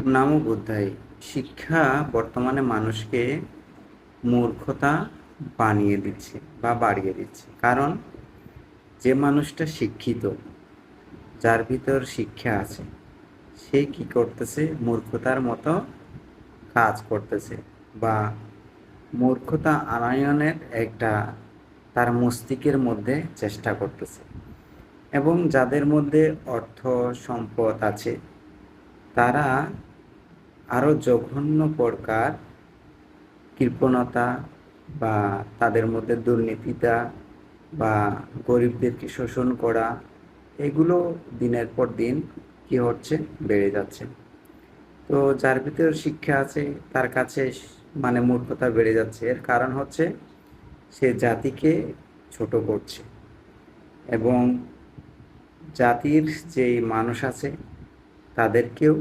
নামও বোধায় শিক্ষা বর্তমানে মানুষকে মূর্খতা বানিয়ে দিচ্ছে বা বাড়িয়ে দিচ্ছে। কারণ যে মানুষটা শিক্ষিত, যার ভিতর শিক্ষা আছে, সে কি করতেছে? মূর্খতার মতো কাজ করতেছে বা মূর্খতা আনায়নের একটা তার মস্তিষ্কের মধ্যে চেষ্টা করতেছে। এবং যাদের মধ্যে অর্থ, সম্পদ আছে, তারা আরও জঘন্য প্রকার কৃপণতা বা তাদের মধ্যে দুর্নীতিটা বা গরিবদেরকে শোষণ করা, এগুলো দিনের পর দিন কি হচ্ছে? বেড়ে যাচ্ছে। তো যার ভিতর শিক্ষা আছে, তার কাছে মানে মূর্খতা বেড়ে যাচ্ছে। এর কারণ হচ্ছে সে জাতিকে ছোট করছে এবং জাতির যেই মানুষ আছে, তাদেরকেও